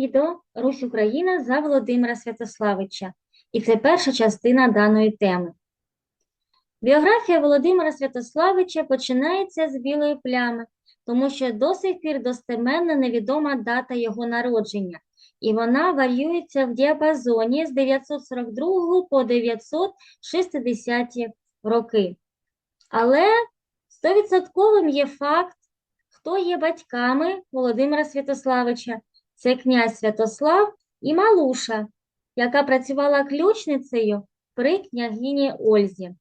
відео Русь Україна за Володимира Святославича, і це перша частина даної теми. Біографія Володимира Святославича починається з білої плями, тому що до сих пір достеменно невідома дата його народження, і вона варіюється в діапазоні з 942 по 960 роки. Але стовідсотковим є факт, хто є батьками Володимира Святославича. Це князь Святослав і Малуша, яка працювала ключницею при княгині Ользі.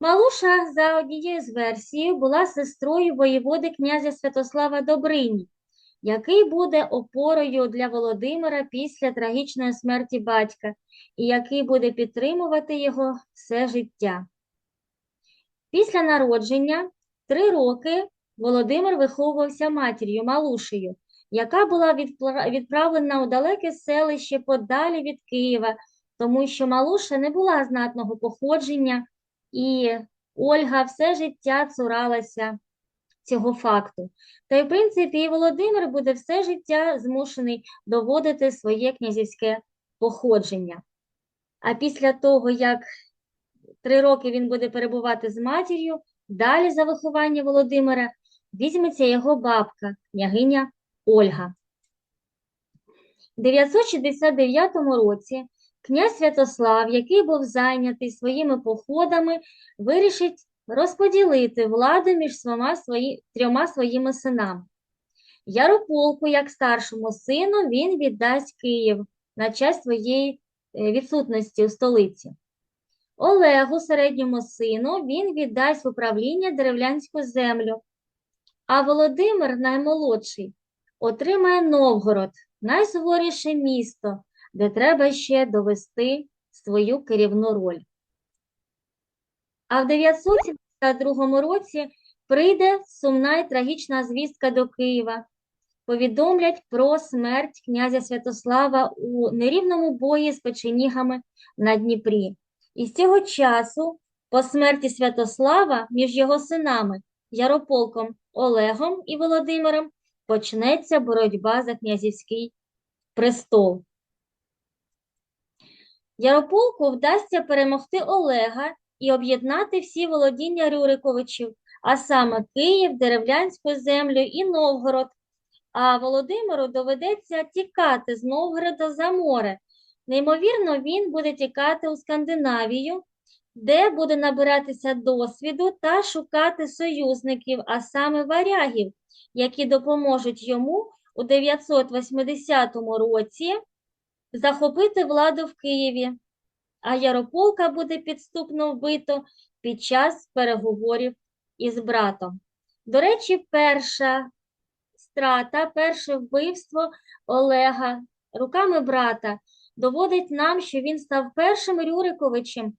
Малуша, за однією з версій, була сестрою воєводи князя Святослава Добрині, який буде опорою для Володимира після трагічної смерті батька і який буде підтримувати його все життя. Після народження три роки Володимир виховувався матір'ю Малушею, яка була відправлена у далеке селище подалі від Києва, тому що Малуша не була знатного походження, і Ольга все життя цуралася цього факту. Та й, в принципі, і Володимир буде все життя змушений доводити своє князівське походження. А після того, як три роки він буде перебувати з матір'ю, далі за виховання Володимира візьметься його бабка, княгиня Ольга. У 969 році князь Святослав, який був зайнятий своїми походами, вирішить розподілити владу між свома свої, трьома своїми синами. Ярополку, як старшому сину, він віддасть Київ на час своєї е, відсутності у столиці. Олегу, середньому сину, він віддасть в управління деревлянську землю, а Володимир, наймолодший, отримає Новгород, найсуворіше місто, де треба ще довести свою керівну роль. А в 972 році прийде сумна і трагічна звістка до Києва. Повідомлять про смерть князя Святослава у нерівному бої з печенігами на Дніпрі. І з цього часу, по смерті Святослава, між його синами Ярополком Олегом і Володимиром почнеться боротьба за князівський престол. Ярополку вдасться перемогти Олега і об'єднати всі володіння Рюриковичів, а саме Київ, Деревлянську землю і Новгород. А Володимиру доведеться тікати з Новгорода за море. Неймовірно, він буде тікати у Скандинавію, де буде набиратися досвіду та шукати союзників, а саме варягів, які допоможуть йому у 980 році захопити владу в Києві, а Ярополка буде підступно вбито під час переговорів із братом. До речі, перша страта, перше вбивство Олега руками брата доводить нам, що він став першим Рюриковичем,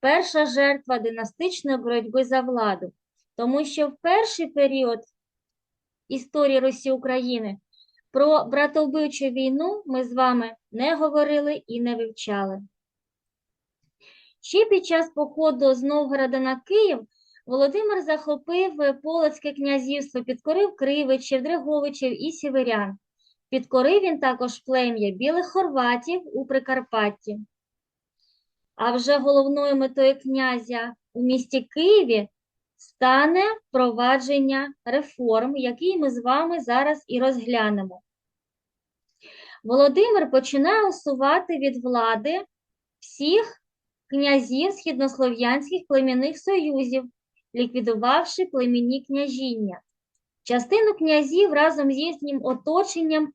перша жертва династичної боротьби за владу, тому що в перший період історії Росії України про братовбивчу війну ми з вами не говорили і не вивчали. Ще під час походу з Новгорода на Київ Володимир захопив Полоцьке князівство, підкорив Кривичів, Дреговичів і Сіверян. Підкорив він також плем'я білих хорватів у Прикарпатті. А вже головною метою князя у місті Києві стане впровадження реформ, які ми з вами зараз і розглянемо. Володимир починає усувати від влади всіх князів східнослов'янських племінних союзів, ліквідувавши племінні княжіння. Частину князів разом з їхнім оточенням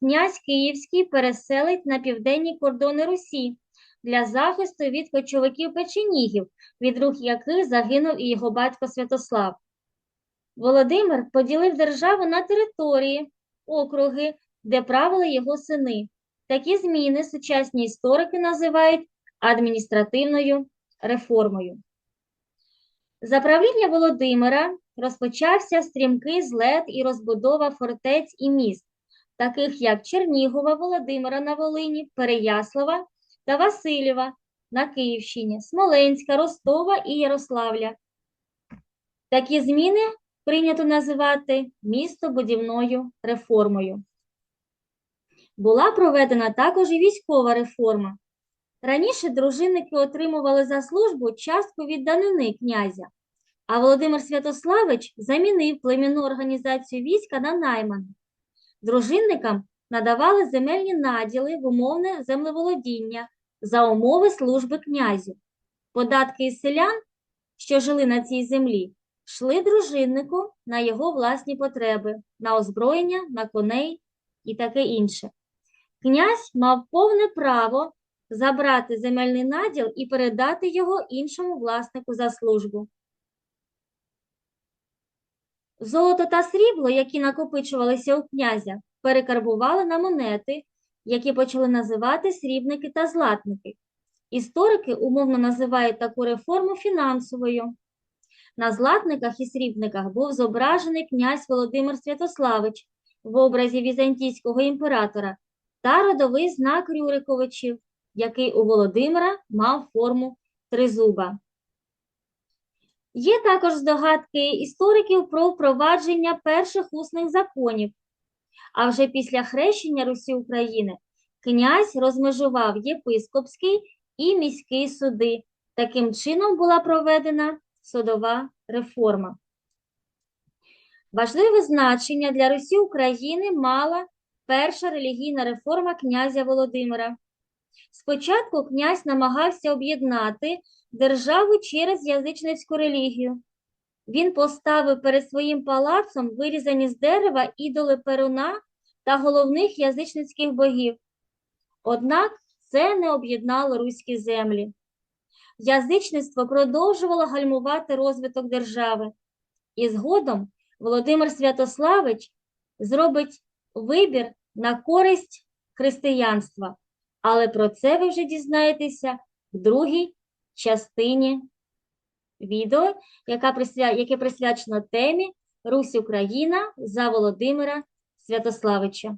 князь Київський переселить на південні кордони Русі для захисту від кочовиків печенігів, від рук яких загинув і його батько Святослав. Володимир поділив державу на території, округи, де правили його сини. Такі зміни сучасні історики називають адміністративною реформою. За правління Володимира розпочався стрімкий злет і розбудова фортець і міст, таких як Чернігова, Володимира на Волині, Переяслава та Васильєва на Київщині, Смоленська, Ростова і Ярославля. Такі зміни прийнято називати містобудівною реформою. Була проведена також і військова реформа. Раніше дружинники отримували за службу частку від данини князя, а Володимир Святославич замінив племінну організацію війська на найману. Дружинникам надавали земельні наділи в умовне землеволодіння за умови служби князю. Податки із селян, що жили на цій землі, йшли дружиннику на його власні потреби, на озброєння, на коней і таке інше. Князь мав повне право забрати земельний наділ і передати його іншому власнику за службу. Золото та срібло, які накопичувалися у князя, перекарбували на монети, які почали називати срібники та златники. Історики умовно називають таку реформу фінансовою. На златниках і срібниках був зображений князь Володимир Святославич в образі візантійського імператора та родовий знак Рюриковичів, який у Володимира мав форму тризуба. Є також здогадки істориків про впровадження перших усних законів, а вже після хрещення Русі України князь розмежував єпископський і міський суди. Таким чином була проведена судова реформа. Важливе значення для Русі України мала перша релігійна реформа князя Володимира. Спочатку князь намагався об'єднати державу через язичницьку релігію. Він поставив перед своїм палацом вирізані з дерева ідоли Перуна та головних язичницьких богів. Однак це не об'єднало руські землі. Язичництво продовжувало гальмувати розвиток держави. І згодом Володимир Святославич зробить вибір на користь християнства. Але про це ви вже дізнаєтеся в другій частині відео, яка присвя... яке присвячено темі Русь Україна за Володимира Святославича.